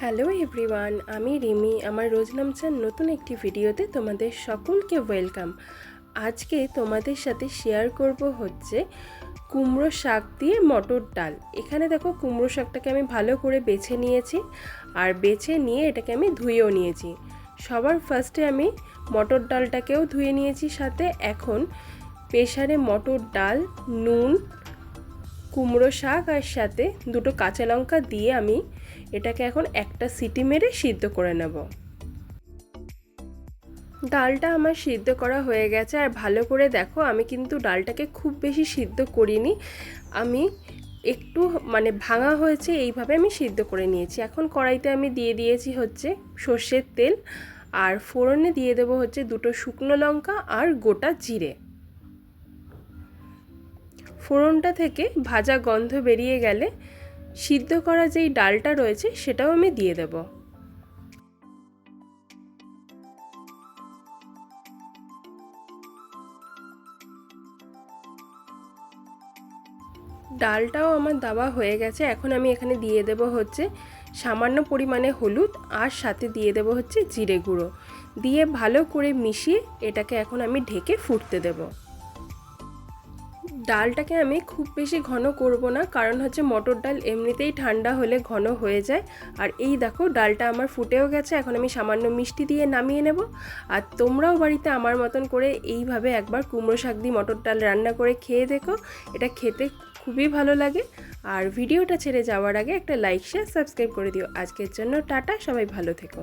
Hello everyone, আমি রিমি। আমার রোজ নামচার নতুন একটি ভিডিওতে তোমাদের সকলকে ওয়েলকাম। আজকে তোমাদের সাথে শেয়ার করব হচ্ছে কুমড়ো শাক দিয়ে মটর ডাল। এখানে দেখো কুমড়ো শাকটাকে আমি ভালো করে বেছে নিয়েছি আর বেছে নিয়ে এটাকে আমি ধুয়েও নিয়েছি। সবার ফার্স্টে আমি মটর ডালটাকেও ধুয়ে নিয়েছি সাথে। এখন প্রেশারে মটর ডাল, নুন কুমড়ো শাক আর সাথে দুটো কাঁচা লঙ্কা দিয়ে আমি এটাকে এখন একটা সিটি মেরে সিদ্ধ করে নেব। ডালটা আমার সিদ্ধ করা হয়ে গেছে আর ভালো করে দেখো, আমি কিন্তু ডালটাকে খুব বেশি সিদ্ধ করিনি। আমি একটু মানে ভাঙা হয়েছে, এইভাবে আমি সিদ্ধ করে নিয়েছি। এখন কড়াইতে আমি দিয়ে দিয়েছি হচ্ছে সর্ষের তেল আর ফোড়নে দিয়ে দেবো হচ্ছে দুটো শুকনো লঙ্কা আর গোটা জিরে। ফোড়নটা থেকে ভাজা গন্ধ বেরিয়ে গেলে সিদ্ধ করা যেই ডালটা রয়েছে সেটাও আমি দিয়ে দেব। ডালটাও আমার দেওয়া হয়ে গেছে। এখন আমি এখানে দিয়ে দেব হচ্ছে সামান্য পরিমাণে হলুদ আর সাথে দিয়ে দেব হচ্ছে জিরে গুঁড়ো। দিয়ে ভালো করে মিশিয়ে এটাকে এখন আমি ঢেকে ফুটতে দেবো। ডালটাকে আমি খুব বেশি ঘন করব না, কারণ হচ্ছে মটর ডাল এমনিতেই ঠান্ডা হলে ঘন হয়ে যায়। আর এই দেখো, ডালটা আমার ফুটেও গেছে, এখন আমি সামান্য মিষ্টি দিয়ে নামিয়ে নেব। আর তোমরাও বাড়িতে আমার মতন করে এইভাবে একবার কুমড়ো শাক দিয়ে মটর ডাল রান্না করে খেয়ে দেখো, এটা খেতে খুবই ভালো লাগে। আর ভিডিওটা ছেড়ে যাওয়ার আগে একটা লাইক শেয়ার সাবস্ক্রাইব করে দিও। আজকের জন্য টাটা, সবাই ভালো থেকো।